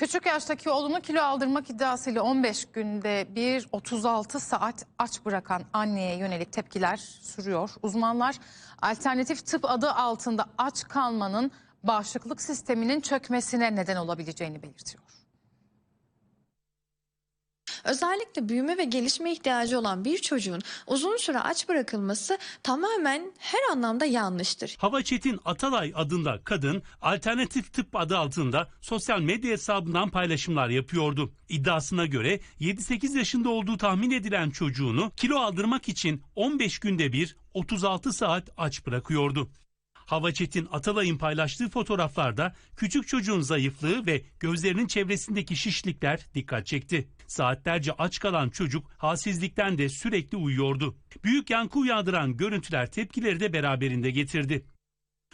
Küçük yaştaki oğlunu kilo aldırmak iddiasıyla 15 günde bir 36 saat aç bırakan anneye yönelik tepkiler sürüyor. Uzmanlar alternatif tıp adı altında aç kalmanın bağışıklık sisteminin çökmesine neden olabileceğini belirtiyor. Özellikle büyüme ve gelişme ihtiyacı olan bir çocuğun uzun süre aç bırakılması tamamen her anlamda yanlıştır. Hava Çetin Atalay adında kadın alternatif tıp adı altında sosyal medya hesabından paylaşımlar yapıyordu. İddiasına göre 7-8 yaşında olduğu tahmin edilen çocuğunu kilo aldırmak için 15 günde bir 36 saat aç bırakıyordu. Hava Çetin Atalay'ın paylaştığı fotoğraflarda küçük çocuğun zayıflığı ve gözlerinin çevresindeki şişlikler dikkat çekti. Saatlerce aç kalan çocuk halsizlikten de sürekli uyuyordu. Büyük yankı uyandıran görüntüler tepkileri de beraberinde getirdi.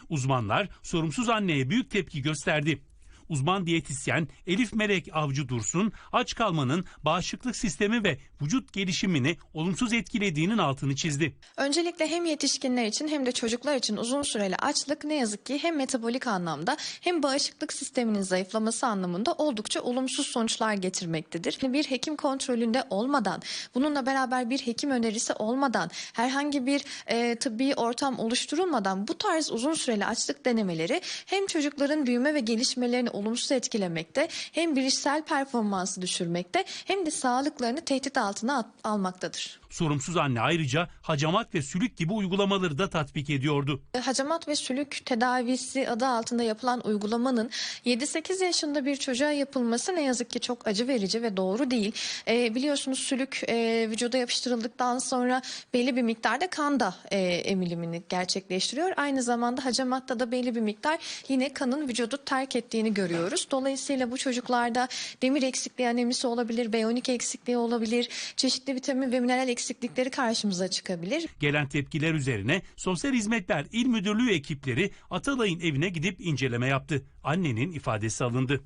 Uzmanlar sorumsuz anneye büyük tepki gösterdi. Uzman diyetisyen Elif Melek Avcı Dursun aç kalmanın bağışıklık sistemi ve vücut gelişimini olumsuz etkilediğinin altını çizdi. Öncelikle hem yetişkinler için hem de çocuklar için uzun süreli açlık ne yazık ki hem metabolik anlamda hem bağışıklık sisteminin zayıflaması anlamında oldukça olumsuz sonuçlar getirmektedir. Bir hekim kontrolünde olmadan, bununla beraber bir hekim önerisi olmadan, herhangi bir e, tıbbi ortam oluşturulmadan bu tarz uzun süreli açlık denemeleri hem çocukların büyüme ve gelişmelerini olumsuz etkilemekte, hem bilişsel performansı düşürmekte, hem de sağlıklarını tehdit altına almaktadır. Sorumsuz anne ayrıca hacamat ve sülük gibi uygulamaları da tatbik ediyordu. Hacamat ve sülük tedavisi adı altında yapılan uygulamanın 7-8 yaşında bir çocuğa yapılması ne yazık ki çok acı verici ve doğru değil. Ee, biliyorsunuz sülük e, vücuda yapıştırıldıktan sonra belli bir miktarda kanda e, emilimini gerçekleştiriyor. Aynı zamanda hacamatta da belli bir miktar yine kanın vücudu terk ettiğini görüyoruz. Dolayısıyla bu çocuklarda demir eksikliği anemisi olabilir, B12 eksikliği olabilir, çeşitli vitamin ve mineral eksiklikleri karşımıza çıkabilir. Gelen tepkiler üzerine Sosyal Hizmetler İl Müdürlüğü ekipleri Atalay'ın evine gidip inceleme yaptı. Annenin ifadesi alındı.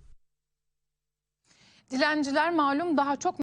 Dilenciler malum daha çok